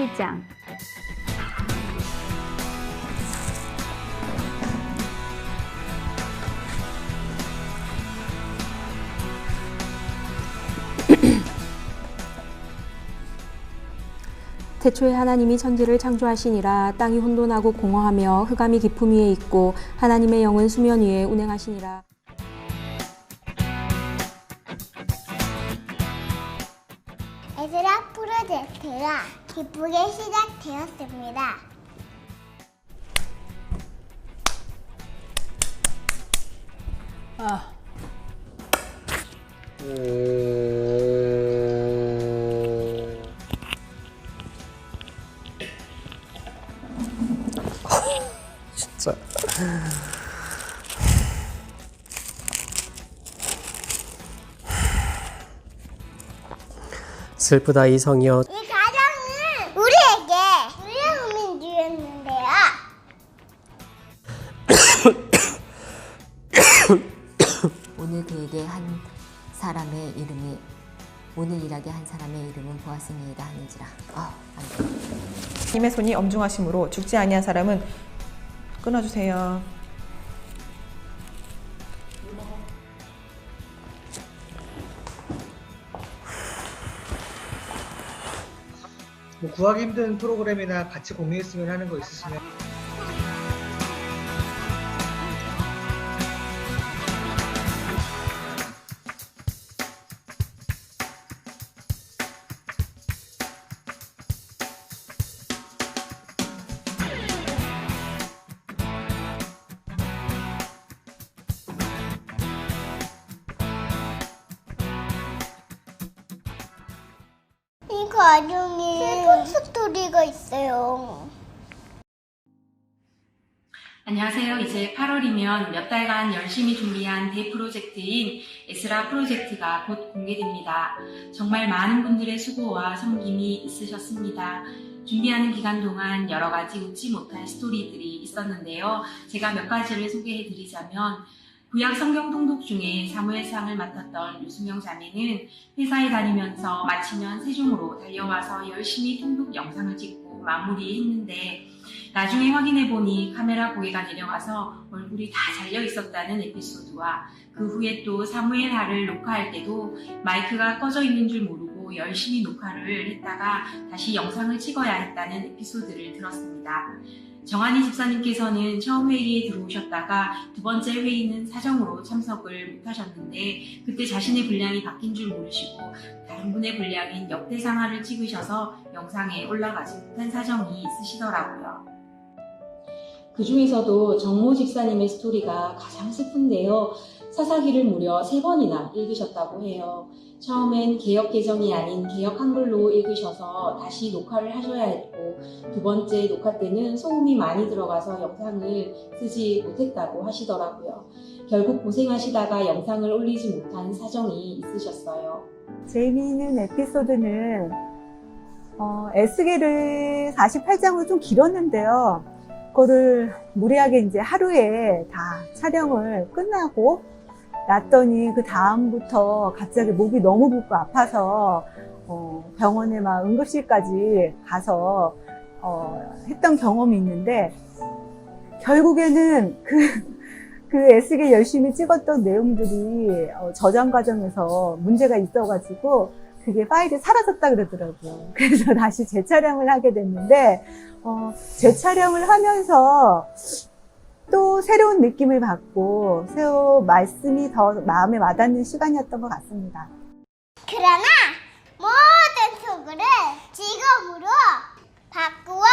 1장. 태초에 하나님이 천지를 창조하시니라 땅이 혼돈하고 공허하며 흑암이 깊음 위에 있고 하나님의 영은 수면 위에 운행하시니라. 에즈라 프로젝트가 기쁘게 시작되었습니다. 진짜. 슬프다 이성이여 오늘 그에게 한 사람의 이름이 오늘 일하게 한 사람의 이름은 보았습니다 하는지라. 아, 안 돼. 님의 손이 엄중하심으로 죽지 아니한 사람은 끊어주세요. 뭐 구하기 힘든 프로그램이나 같이 공유했으면 하는 거 있으시면 이 가정에 슬픈 스토리가 있어요. 안녕하세요. 이제 8월이면 몇 달간 열심히 준비한 대프로젝트인 에스라 프로젝트가 곧 공개됩니다. 정말 많은 분들의 수고와 섬김이 있으셨습니다. 준비하는 기간 동안 여러 가지 웃지 못할 스토리들이 있었는데요. 제가 몇 가지를 소개해 드리자면 구약 성경 통독 중에 사무엘상을 맡았던 유수명 자매는 회사에 다니면서 마치면 세종으로 달려와서 열심히 통독 영상을 찍고 마무리했는데 나중에 확인해 보니 카메라 고개가 내려가서 얼굴이 다 잘려 있었다는 에피소드와 그 후에 또 사무엘 하를 녹화할 때도 마이크가 꺼져 있는 줄 모르고 열심히 녹화를 했다가 다시 영상을 찍어야 했다는 에피소드를 들었습니다. 정한희 집사님께서는 처음 회의에 들어오셨다가 두 번째 회의는 사정으로 참석을 못하셨는데 그때 자신의 분량이 바뀐 줄 모르시고 다른 분의 분량인 역대 상하를 찍으셔서 영상에 올라가지 못한 사정이 있으시더라고요. 그 중에서도 정모 집사님의 스토리가 가장 슬픈데요. 사사기를 무려 세 번이나 읽으셨다고 해요. 처음엔 개혁 개정이 아닌 개혁 한글로 읽으셔서 다시 녹화를 하셔야 했고 두 번째 녹화 때는 소음이 많이 들어가서 영상을 쓰지 못했다고 하시더라고요. 결국 고생하시다가 영상을 올리지 못한 사정이 있으셨어요. 재미있는 에피소드는 어, 에스겔을 48장으로 좀 길었는데요. 그거를 무리하게 이제 하루에 다 촬영을 끝나고 났더니 그 다음부터 갑자기 목이 너무 붓고 아파서 어, 병원에 막 응급실까지 가서 어, 했던 경험이 있는데 결국에는 그, 그 에스겔 열심히 찍었던 내용들이 어, 저장 과정에서 문제가 있어가지고 그게 파일이 사라졌다 그러더라고요. 그래서 다시 재촬영을 하게 됐는데, 어, 재촬영을 하면서 또 새로운 느낌을 받고, 새로 말씀이 더 마음에 와닿는 시간이었던 것 같습니다. 그러나 모든 속을 직업으로 바꾸어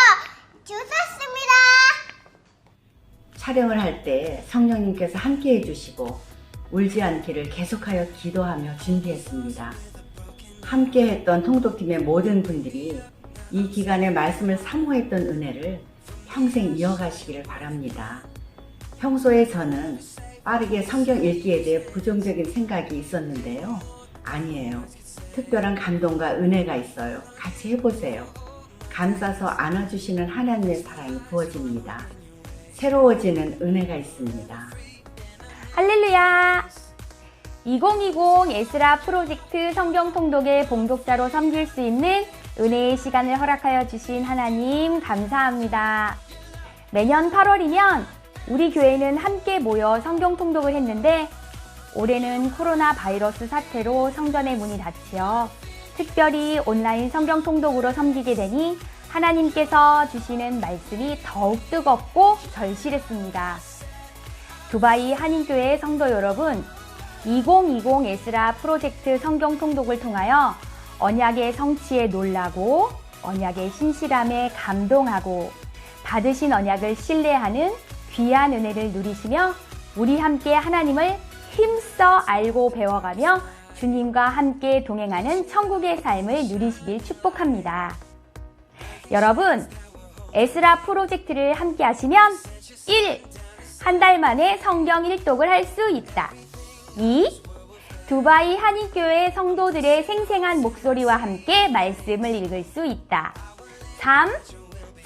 주셨습니다. 촬영을 할 때 성령님께서 함께 해주시고 울지 않기를 계속하여 기도하며 준비했습니다. 함께 했던 통독팀의 모든 분들이 이 기간에 말씀을 사모했던 은혜를 평생 이어가시기를 바랍니다. 평소에 저는 빠르게 성경 읽기에 대해 부정적인 생각이 있었는데요. 아니에요. 특별한 감동과 은혜가 있어요. 같이 해보세요. 감싸서 안아주시는 하나님의 사랑이 부어집니다. 새로워지는 은혜가 있습니다. 할렐루야! 2020 에스라 프로젝트 성경 통독의 봉독자로 섬길 수 있는 은혜의 시간을 허락하여 주신 하나님 감사합니다. 매년 8월이면 우리 교회는 함께 모여 성경 통독을 했는데 올해는 코로나 바이러스 사태로 성전의 문이 닫혀 특별히 온라인 성경 통독으로 섬기게 되니 하나님께서 주시는 말씀이 더욱 뜨겁고 절실했습니다. 두바이 한인교회 성도 여러분, 2020 에스라 프로젝트 성경 통독을 통하여 언약의 성취에 놀라고 언약의 신실함에 감동하고 받으신 언약을 신뢰하는 귀한 은혜를 누리시며 우리 함께 하나님을 힘써 알고 배워가며 주님과 함께 동행하는 천국의 삶을 누리시길 축복합니다. 여러분, 에스라 프로젝트를 함께 하시면 1. 한 달 만에 성경 일독을 할 수 있다. 2. 두바이 한인교회 성도들의 생생한 목소리와 함께 말씀을 읽을 수 있다. 3.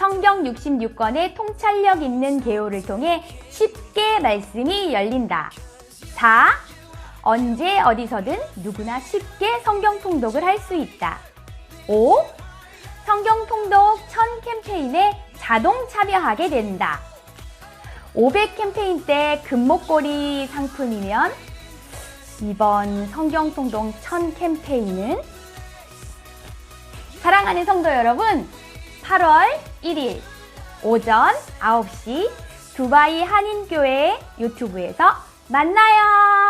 성경 66권의 통찰력 있는 개요를 통해 쉽게 말씀이 열린다. 4. 언제 어디서든 누구나 쉽게 성경 통독을 할 수 있다. 5. 성경 통독 1000 캠페인에 자동 참여하게 된다. 500 캠페인 때 금목걸이 상품이면 이번 성경 통독 1000 캠페인은 사랑하는 성도 여러분, 8월 1일 오전 9시 두바이 한인교회 유튜브에서 만나요.